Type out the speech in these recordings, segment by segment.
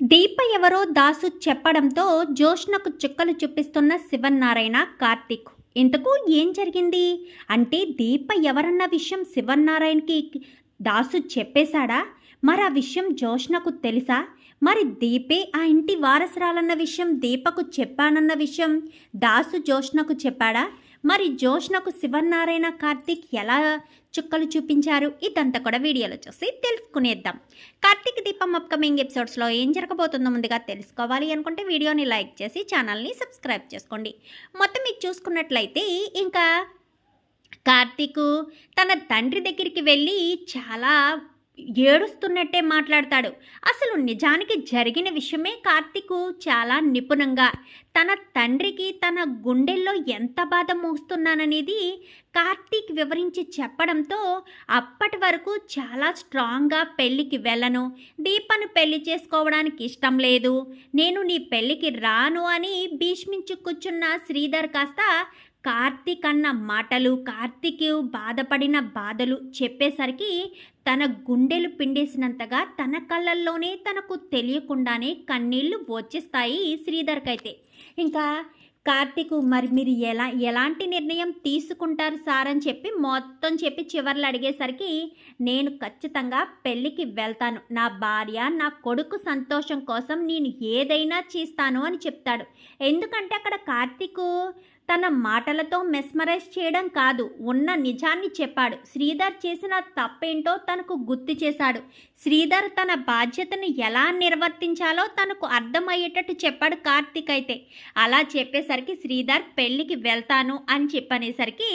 దీప ఎవరో దాసు చెప్పడంతో జోష్నకు చుక్కలు చూపిస్తున్న శివన్నారాయణ కార్తీక్ ఇంతకు ఏం జరిగింది? అంటే దీప ఎవరన్న విషయం శివన్నారాయణకి దాసు చెప్పేశాడా? మరి ఆ విషయం జోష్నకు తెలుసా? మరి దీపే ఆ ఇంటి వారసురాలన్న విషయం దీపకు చెప్పానన్న విషయం దాసు జోష్నకు చెప్పాడా? మరి జోష్నకు శివనారాయణ కార్తీక్ ఎలా చుక్కలు చూపించారు? ఇదంతా కూడా వీడియోలో చూసి తెలుసుకునేద్దాం. కార్తీక్ దీపం అప్కమింగ్ ఎపిసోడ్స్లో ఏం జరగబోతుందో ముందుగా తెలుసుకోవాలి అనుకుంటే వీడియోని లైక్ చేసి ఛానల్ని సబ్స్క్రైబ్ చేసుకోండి. మొత్తం మీకు చూసుకున్నట్లయితే ఇంకా కార్తీకు తన తండ్రి దగ్గరికి వెళ్ళి చాలా ఏడుస్తున్నట్టే మాట్లాడతాడు. అసలు నిజానికి జరిగిన విషయమే కార్తీకు చాలా నిపుణంగా. తన తండ్రికి తన గుండెల్లో ఎంత బాధ మోస్తున్నాననేది కార్తీక్ వివరించి చెప్పడంతో అప్పటి వరకు చాలా స్ట్రాంగ్గా పెళ్ళికి వెళ్ళను. దీపను పెళ్ళి చేసుకోవడానికి ఇష్టం లేదు. నేను నీ పెళ్ళికి రాను అని భీష్మించు కూర్చున్న శ్రీధర్ కాస్త కార్తీక్ అన్న మాటలు కార్తీక్ బాధపడిన బాధలు చెప్పేసరికి తన గుండెలు పిండేసినంతగా తన కళ్ళల్లోనే తనకు తెలియకుండానే కన్నీళ్ళు వచ్చేస్తాయి శ్రీధర్కైతే. ఇంకా కార్తీక్ మరి మీరు ఎలా ఎలాంటి నిర్ణయం తీసుకుంటారు సార్ అని చెప్పి మొత్తం చెప్పి చివర్లు అడిగేసరికి నేను ఖచ్చితంగా పెళ్ళికి వెళ్తాను. నా భార్య నా కొడుకు సంతోషం కోసం నేను ఏదైనా చేస్తాను అని చెప్తాడు. ఎందుకంటే అక్కడ కార్తీకు తన మాటలతో మెస్మరైజ్ చేయడం కాదు ఉన్న నిజాన్ని చెప్పాడు. శ్రీధర్ చేసిన తప్పేంటో తనకు గుర్తు చేశాడు. శ్రీధర్ తన బాధ్యతను ఎలా నిర్వర్తించాలో తనకు అర్థమయ్యేటట్టు చెప్పాడు కార్తీక్ అయితే. అలా చెప్పేసరికి శ్రీధర్ పెళ్ళికి వెళ్తాను అని చెప్పనేసరికి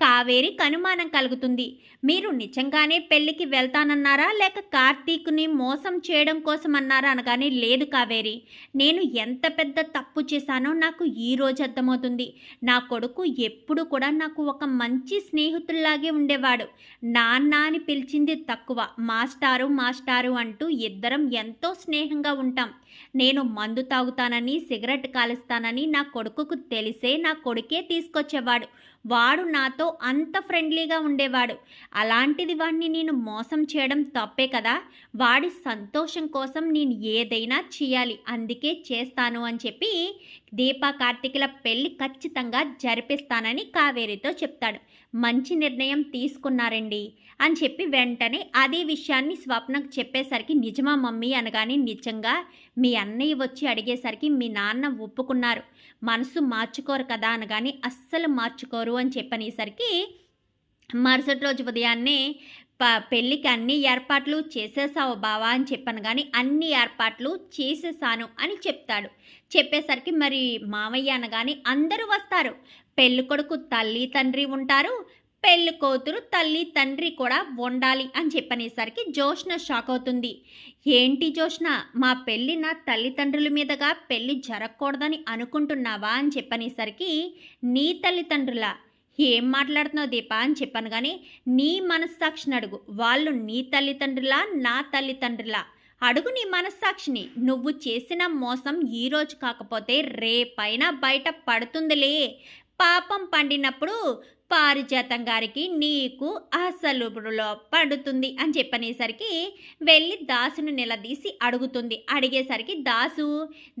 కావేరి కనుమానం కలుగుతుంది. మీరు నిజంగానే పెళ్ళికి వెళ్తానన్నారా? లేక కార్తీక్ని మోసం చేయడం కోసం అన్నారా అనగానే లేదు కావేరి. నేను ఎంత పెద్ద తప్పు చేశానో నాకు ఈ రోజు అర్థమవుతుంది. నా కొడుకు ఎప్పుడు కూడా నాకు ఒక మంచి స్నేహితుల్లాగే ఉండేవాడు. నాన్న అని పిలిచింది తక్కువ. మాస్టారు మాస్టారు అంటూ ఇద్దరం ఎంతో స్నేహంగా ఉంటాం. నేను మందు తాగుతానని సిగరెట్ కాలుస్తానని నా కొడుకుకు తెలిసే నా కొడుకే తీసుకొచ్చేవాడు. వాడు నాతో అంత ఫ్రెండ్లీగా ఉండేవాడు. అలాంటిది వాడిని నేను మోసం చేయడం తప్పే కదా. వాడి సంతోషం కోసం నేను ఏదైనా చేయాలి. అందుకే చేస్తాను అని చెప్పి దీపా కార్తికుల పెళ్ళి ఖచ్చితంగా జరిపిస్తానని కావేరితో చెప్తాడు. మంచి నిర్ణయం తీసుకున్నారండి అని చెప్పి వెంటనే అదే విషయాన్ని స్వప్నకు చెప్పేసరికి నిజమా మమ్మీ? అనగానే నిజంగా మీ అన్నయ్య వచ్చి అడిగేసరికి మీ నాన్న ఒప్పుకున్నారు. మనసు మార్చుకోరు కదా? అనగానే అస్సలు మార్చుకోరు అని చెప్పనేసరికి మరుసటి రోజు ఉదయాన్నే ప పెళ్ళికి అన్ని ఏర్పాట్లు చేసేసావు బావా అని చెప్పాను కానీ అన్ని ఏర్పాట్లు చేసేసాను అని చెప్తాడు. చెప్పేసరికి మరి మామయ్య అనగానే అందరూ వస్తారు. పెళ్ళి కొడుకు తల్లి తండ్రి ఉంటారు. పెళ్ళి కూతురు తల్లి తండ్రి కూడా ఉండాలి అని చెప్పనేసరికి జోష్న షాక్ అవుతుంది. ఏంటి జోష్న మా పెళ్ళి నా తల్లిదండ్రుల మీదుగా పెళ్ళి జరగకూడదని అనుకుంటున్నావా అని చెప్పనేసరికి నీ తల్లిదండ్రుల ఏం మాట్లాడుతున్నావు దీప అని చెప్పాను కానీ నీ మనస్సాక్షిని అడుగు. వాళ్ళు నీ తల్లిదండ్రులా నా తల్లిదండ్రులా అడుగు నీ మనస్సాక్షిని. నువ్వు చేసిన మోసం ఈరోజు కాకపోతే రేపైనా బయట పడుతుందిలే. పాపం పండినప్పుడు పారిజాతం గారికి నీకు అసలులో పడుతుంది అని చెప్పనేసరికి వెళ్ళి దాసును నిలదీసి అడుగుతుంది. అడిగేసరికి దాసు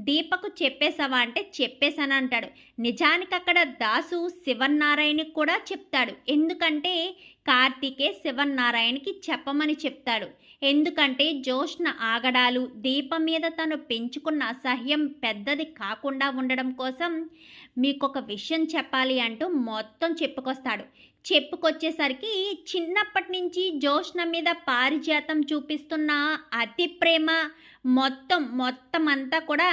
దీపకు చెప్పేశావా అంటే చెప్పేశాను అంటాడు నిజానికి అక్కడ దాసు శివన్నారాయణకి కూడా చెప్తాడు. ఎందుకంటే కార్తీకే శివన్నారాయణకి చెప్పమని చెప్తాడు. ఎందుకంటే జోష్న ఆగడాలు దీపం మీద తను పెంచుకున్న అసహ్యం పెద్దది కాకుండా ఉండడం కోసం మీకు ఒక విషయం చెప్పాలి అంటూ మొత్తం చెప్పుకొస్తాడు. చెప్పుకొచ్చేసరికి చిన్నప్పటి నుంచి జోష్న మీద పారిజాతం చూపిస్తున్న అతి ప్రేమ మొత్తం మొత్తం అంతా కూడా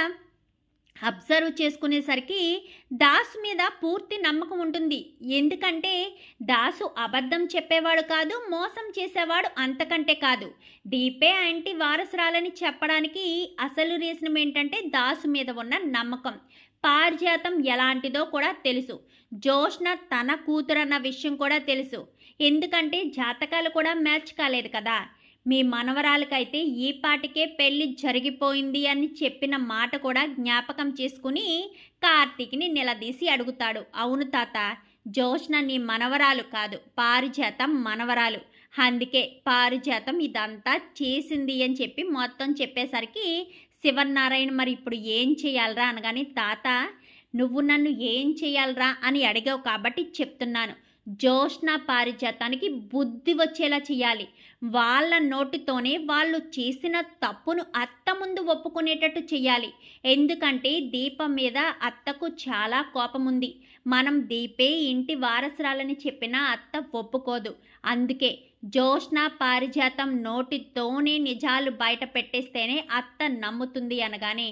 అబ్జర్వ్ చేసుకునేసరికి దాసు మీద పూర్తి నమ్మకం ఉంటుంది. ఎందుకంటే దాసు అబద్ధం చెప్పేవాడు కాదు మోసం చేసేవాడు అంతకంటే కాదు. డీపే ఆంటీ వారసురాలని చెప్పడానికి అసలు రీజన్ ఏంటంటే దాసు మీద ఉన్న నమ్మకం. పారిజాతం ఎలాంటిదో కూడా తెలుసు. జోష్న తన కూతురన్న విషయం కూడా తెలుసు. ఎందుకంటే జాతకాలు కూడా మ్యాచ్ కాలేదు కదా. మీ మనవరాలకైతే ఈ పాటికే పెళ్ళి జరిగిపోయింది అని చెప్పిన మాట కూడా జ్ఞాపకం చేసుకుని కార్తీక్ని నిలదీసి అడుగుతాడు. అవును తాత జోష్న నీ మనవరాలు కాదు పారిజాతం మనవరాలు. అందుకే పారిజాతం ఇదంతా చేసింది అని చెప్పి మొత్తం చెప్పేసరికి శివనారాయణ మరి ఇప్పుడు ఏం చేయాలరా అనగానే తాత నువ్వు నన్ను ఏం చేయాలరా అని అడిగావు కాబట్టి చెప్తున్నాను. జోష్ణ పారిజాతానికి బుద్ధి వచ్చేలా చేయాలి వాళ్ళ నోటితోనే వాళ్ళు చేసిన తప్పును అత్త ముందు ఒప్పుకునేటట్టు చేయాలి ఎందుకంటే దీపం మీద అత్తకు చాలా కోపం ఉంది మనం దీపే ఇంటి వారసురాలని చెప్పినా అత్త ఒప్పుకోదు. అందుకే జోష్ణ పారిజాతం నోటితోనే నిజాలు బయట పెట్టేస్తేనే అత్త నమ్ముతుంది అనగానే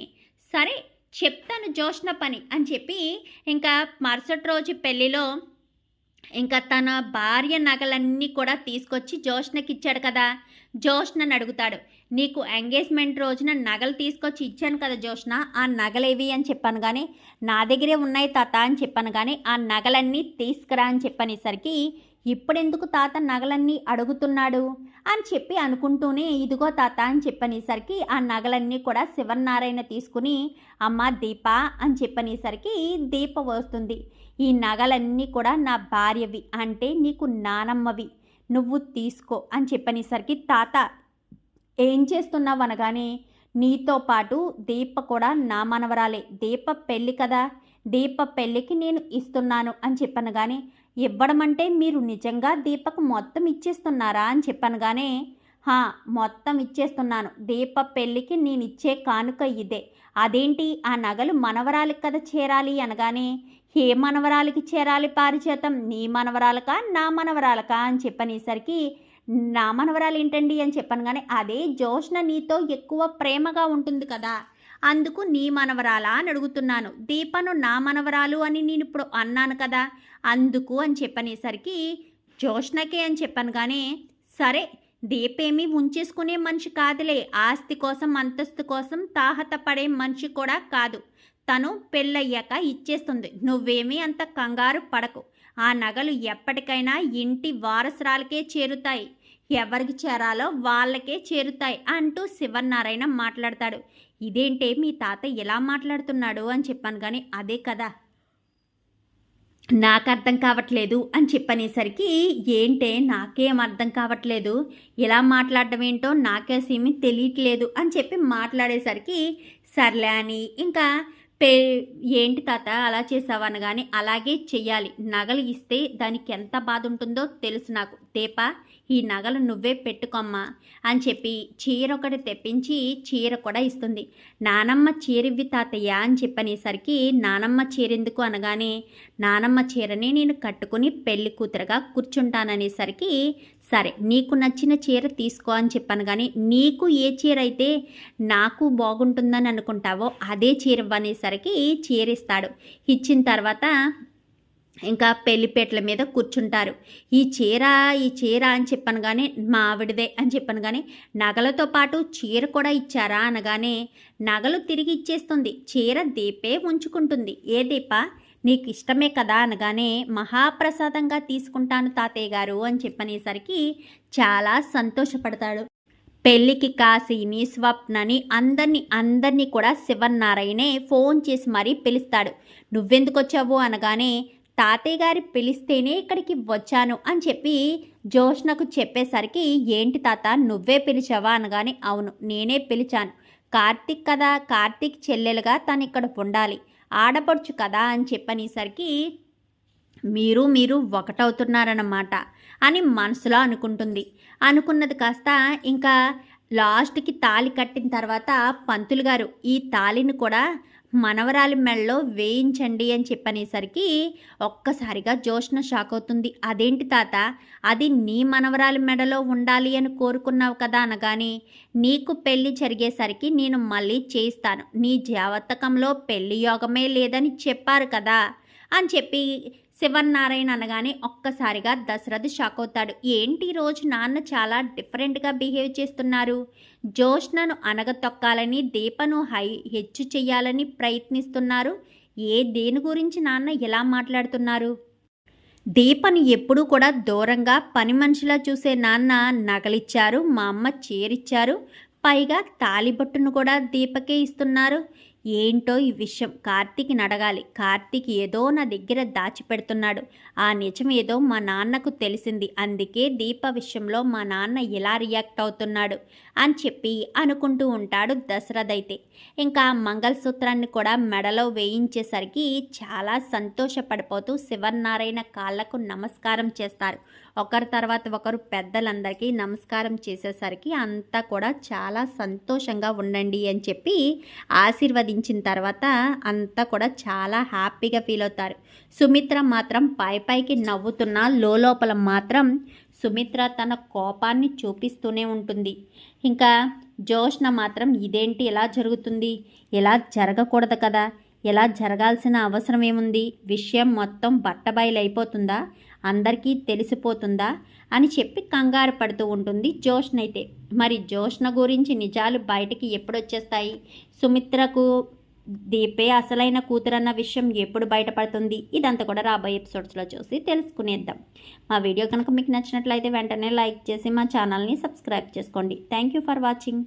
సరే చెప్తాను జోష్ణ పని అని చెప్పి ఇంకా మరుసటి రోజు పెళ్ళిలో ఇంకా తన భార్య నగలన్నీ కూడా తీసుకొచ్చి జోష్నకి ఇచ్చాడు కదా. జోష్నని అడుగుతాడు నీకు ఎంగేజ్మెంట్ రోజున నగలు తీసుకొచ్చి ఇచ్చాను కదా జోష్న ఆ నగలేవి అని చెప్పాను కానీ నా దగ్గరే ఉన్నాయి తాత అని చెప్పాను కానీ ఆ నగలన్నీ తీసుకురా అని చెప్పనేసరికి ఇప్పుడెందుకు తాత నగలన్నీ అడుగుతున్నాడు? అని చెప్పి అనుకుంటూనే ఇదిగో తాత అని చెప్పనేసరికి ఆ నగలన్నీ కూడా శివనారాయణ తీసుకుని అమ్మ దీప అని చెప్పనేసరికి దీప వస్తుంది. ఈ నగలన్నీ కూడా నా భార్యవి అంటే నీకు నానమ్మవి. నువ్వు తీసుకో అని చెప్పనేసరికి తాత ఏం చేస్తున్నావు అనగానే నీతో పాటు దీప కూడా నా మనవరాలే. దీప పెళ్ళి కదా. దీప పెళ్ళికి నేను ఇస్తున్నాను అని చెప్పనగానే కానీ ఇవ్వడం అంటే మీరు నిజంగా దీపకు మొత్తం ఇచ్చేస్తున్నారా? అని చెప్పనగానే హా మొత్తం ఇచ్చేస్తున్నాను. దీప పెళ్ళికి నేను ఇచ్చే కానుక ఇదే. అదేంటి? ఆ నగలు మనవరాలికి కదా చేరాలి అనగానే ఏ మనవరాలికి చేరాలి పారిచేతం నీ మనవరాలకా నా మనవరాలకా? అని చెప్పనేసరికి నా మనవరాలు ఏంటండి అని చెప్పాను కానీ అదే జోష్న నీతో ఎక్కువ ప్రేమగా ఉంటుంది కదా అందుకు నీ మనవరాలా? అని అడుగుతున్నాను. దీపను నా మనవరాలు అని నేను ఇప్పుడు అన్నాను కదా అందుకు? అని చెప్పనేసరికి జోష్నకే? అని చెప్పాను కానీ సరే దీపేమీ ఉంచేసుకునే మనిషి కాదులే. ఆస్తి కోసం అంతస్తు కోసం తాహత పడే మనిషి కూడా కాదు. తను పెళ్ళయ్యాక ఇచ్చేస్తుంది. నువ్వేమీ అంత కంగారు పడకు. ఆ నగలు ఎప్పటికైనా ఇంటి వారసురాలకే చేరుతాయి. ఎవరికి చేరాలో వాళ్ళకే చేరుతాయి అంటూ శివనారాయణ మాట్లాడతాడు. ఇదేంటే మీ తాత ఎలా మాట్లాడుతున్నాడు అని చెప్పాను కానీ అదే కదా? నాకు అర్థం కావట్లేదు అని చెప్పనేసరికి ఏంటే నాకేం అర్థం కావట్లేదు? ఇలా మాట్లాడడం ఏంటో నాకేసేమీ తెలియట్లేదు అని చెప్పి మాట్లాడేసరికి సర్లే అని ఇంకా పే ఏంటి తాత అలా చేసావని కానీ అలాగే చెయ్యాలి. నగలు ఇస్తే దానికి ఎంత బాధ ఉంటుందో తెలుసు నాకు. తేపా ఈ నగలు నువ్వే పెట్టుకోమ్మా అని చెప్పి చీర ఒకటి తెప్పించి చీర కూడా ఇస్తుంది. నానమ్మ చీరివ్వి తాతయ్య అని చెప్పనేసరికి నానమ్మ చీరెందుకు అనగానే నానమ్మ చీరని నేను కట్టుకుని పెళ్ళి కూతురుగా కూర్చుంటాననేసరికి సరే నీకు నచ్చిన చీర తీసుకో అని చెప్పాను కానీ నీకు ఏ చీర అయితే నాకు బాగుంటుందని అనుకుంటావో అదే చీర ఇవ్వనేసరికి చీర ఇస్తాడు. ఇచ్చిన తర్వాత ఇంకా పెళ్ళిపేటల మీద కూర్చుంటారు. ఈ చీర ఈ చీర అని చెప్పాను కానీ మా ఆవిడదే అని చెప్పాను కానీ నగలతో పాటు చీర కూడా ఇచ్చారా అనగానే నగలు తిరిగి ఇచ్చేస్తుంది. చీర దీపే ఉంచుకుంటుంది. ఏ దీప? నీకు ఇష్టమే కదా అనగానే మహాప్రసాదంగా తీసుకుంటాను తాతయ్య గారు అని చెప్పనేసరికి చాలా సంతోషపడతాడు. పెళ్ళికి కాశీని స్వప్నని అందరినీ అందరినీ కూడా శివన్నారాయణే ఫోన్ చేసి మరీ పిలుస్తాడు. నువ్వెందుకు వచ్చావు అనగానే తాతయ్య గారి పిలిస్తేనే ఇక్కడికి వచ్చాను అని చెప్పి జోష్నకు చెప్పేసరికి ఏంటి తాత నువ్వే పిలిచావా? అనగానే అవును నేనే పిలిచాను. కార్తీక్ కదా కార్తీక్ చెల్లెలుగా తను ఇక్కడ ఉండాలి. ఆడపడుచు కదా అని చెప్పనేసరికి మీరు మీరు ఒకటవుతున్నారన్నమాట అని మనసులో అనుకుంటుంది. అనుకున్నది కాస్త ఇంకా లాస్ట్కి తాళి కట్టిన తర్వాత పంతులు గారు ఈ తాళిని కూడా మనవరాలి మెళ్ళలో వేయించండి అని చెప్పనేసరికి ఒక్కసారిగా జోష్న షాక్ అవుతుంది. అదేంటి తాత? అది నీ మనవరాలి మెడలో ఉండాలి అని కోరుకున్నావు కదా అనగానే నీకు పెళ్ళి జరిగేసరికి నేను మళ్ళీ చేయిస్తాను. నీ జాతకంలో పెళ్ళి యోగమే లేదని చెప్పారు కదా అని చెప్పి శివన్నారాయణ అనగానే ఒక్కసారిగా దశరథ్ షాక్ అవుతాడు. ఏంటి రోజు నాన్న చాలా డిఫరెంట్గా బిహేవ్ చేస్తున్నారు? జోష్నను అనగతొక్కాలని దీపను హై హెచ్చు చేయాలని ప్రయత్నిస్తున్నారు. ఏ దేని గురించి నాన్న ఎలా మాట్లాడుతున్నారు? దీపను ఎప్పుడూ కూడా దూరంగా పని మనిషిలా చూసే నాన్న నగలిచ్చారు మా అమ్మ చేరిచ్చారు పైగా తాలిబొట్టును కూడా దీపకే ఇస్తున్నారు. ఏంటో ఈ విషయం కార్తీక్ని అడగాలి కార్తీక్ ఏదో నా దగ్గర దాచిపెడుతున్నాడు. ఆ నిజం ఏదో మా నాన్నకు తెలిసింది. అందుకే దీప విషయంలో మా నాన్న ఎలా రియాక్ట్ అవుతున్నాడు అని చెప్పి అనుకుంటూ ఉంటాడు దశరథ్ అయితే. ఇంకా మంగళసూత్రాన్ని కూడా మెడలో వేయించేసరికి చాలా సంతోషపడిపోతూ శివనారాయణ కాళ్ళకు నమస్కారం చేస్తారు. ఒకరి తర్వాత ఒకరు పెద్దలందరికీ నమస్కారం చేసేసరికి అంతా కూడా చాలా సంతోషంగా ఉండండి అని చెప్పి ఆశీర్వదించిన తర్వాత అంతా కూడా చాలా హ్యాపీగా ఫీల్ అవుతారు. సుమిత్ర మాత్రం పై పైకి నవ్వుతున్న లోపల మాత్రం సుమిత్ర తన కోపాన్ని చూపిస్తూనే ఉంటుంది. ఇంకా జోష్న మాత్రం ఇదేంటి ఎలా జరుగుతుంది? ఎలా జరగకూడదు కదా? ఎలా జరగాల్సిన అవసరం ఏముంది? విషయం మొత్తం బట్టబయలైపోతుందా? అందరికీ తెలిసిపోతుందా? అని చెప్పి కంగారు పడుతూ ఉంటుంది జోష్న అయితే మరి జోష్న గురించి నిజాలు బయటికి ఎప్పుడు వచ్చేస్తాయి సుమిత్రకు దీపే అసలైన కూతురన్న విషయం ఎప్పుడు బయటపడుతుంది? ఇదంతా కూడా రాబోయే ఎపిసోడ్స్లో చూసి తెలుసుకునేద్దాం. మా వీడియో కనుక మీకు నచ్చినట్లయితే వెంటనే లైక్ చేసి మా ఛానల్ని సబ్స్క్రైబ్ చేసుకోండి. Thank you for watching.